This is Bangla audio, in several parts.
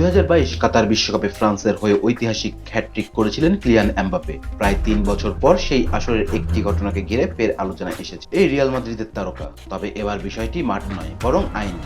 দুই হাজার বাইশ কাতার বিশ্বকাপে ফ্রান্সের হয়ে ঐতিহাসিক হ্যাট্রিক করেছিলেন ক্লিয়ান এমবাপে প্রায় তিন বছর পর সেই আসরের একটি ঘটনাকে ঘিরে ফের আলোচনা এসেছে। এই রিয়াল মাদ্রিদের তারকা। তবে এবার বিষয়টি মাঠ নয়, বরং আইন।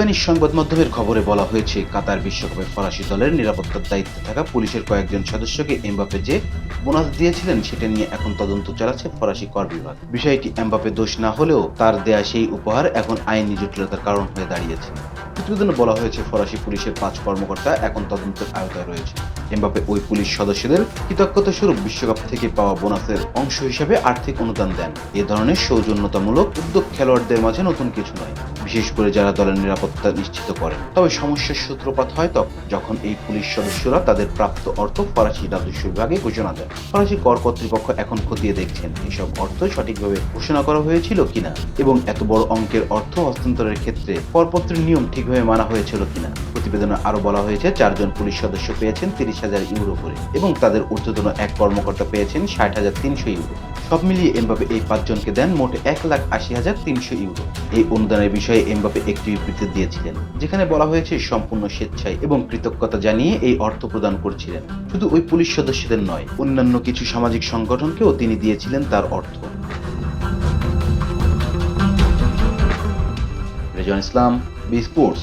স্প্যানিশ সংবাদ মাধ্যমের খবরে বলা হয়েছে, কাতার বিশ্বকাপে ফরাসি দলের নিরাপত্তার দায়িত্বে থাকা পুলিশের কয়েকজন সদস্যকে এমবাপে যে বোনাস দিয়েছিলেন সেটা নিয়ে এখন তদন্ত চালাচ্ছে ফরাসি কর বিভাগ। বিষয়টি এমবাপে দোষ না হলেও তার দেয়া সেই উপহার এখন আইনি জটিলতার কারণ হয়ে দাঁড়িয়েছে। প্রতিবেদনে বলা হয়েছে, ফরাসি পুলিশের পাঁচ কর্মকর্তা এখন তদন্তের আওতায় রয়েছে। এমবাপে ওই পুলিশ সদস্যদের কৃতজ্ঞতা স্বরূপ বিশ্বকাপ থেকে পাওয়া বোনাসের অংশ হিসেবে আর্থিক অনুদান দেন। এ ধরনের সৌজন্যতামূলক উদ্যোগ খেলোয়াড়দের মাঝে নতুন কিছু নয়, বিশেষ করে যারা দলের নিরাপত্তা নিশ্চিত করেন। তবে সমস্যার সূত্রপাত হয় তখন, যখন এই পুলিশ সদস্যরা তাদের প্রাপ্ত অর্থ ফরাসি রাজস্ব বিভাগে ঘোষণা দেয় ফরাসি কর কর্তৃপক্ষ এখন খতিয়ে দেখছেন এসব অর্থ সঠিকভাবে ঘোষণা করা হয়েছিল কিনা, এবং এত বড় অঙ্কের অর্থ হস্তান্তরের ক্ষেত্রে করপত্রের নিয়ম ঠিকভাবে মানা হয়েছিল কিনা। প্রতিবেদনে আরও বলা হয়েছে, চারজন পুলিশ সদস্য পেয়েছেন তিরিশ হাজার ইউরো করে এবং তাদের ঊর্ধ্বতন এক কর্মকর্তা পেয়েছেন ষাট হাজার তিনশো ইউরো। সব মিলিয়ে এমবাপে এই পাঁচজনকে দেন মোট এক লাখ আশি হাজার তিনশো ইউরো। এই অনুদানের বিষয়ে এমবাপে একটি বিবৃতি দিয়েছিলেন, যেখানে বলা হয়েছে সম্পূর্ণ স্বেচ্ছায় এবং কৃতজ্ঞতা জানিয়ে এই অর্থ প্রদান করছিলেন। শুধু ওই পুলিশ সদস্যদের নয়, অন্যান্য কিছু সামাজিক সংগঠনকেও তিনি দিয়েছিলেন তার অর্থ। Rezon Islam, B sports.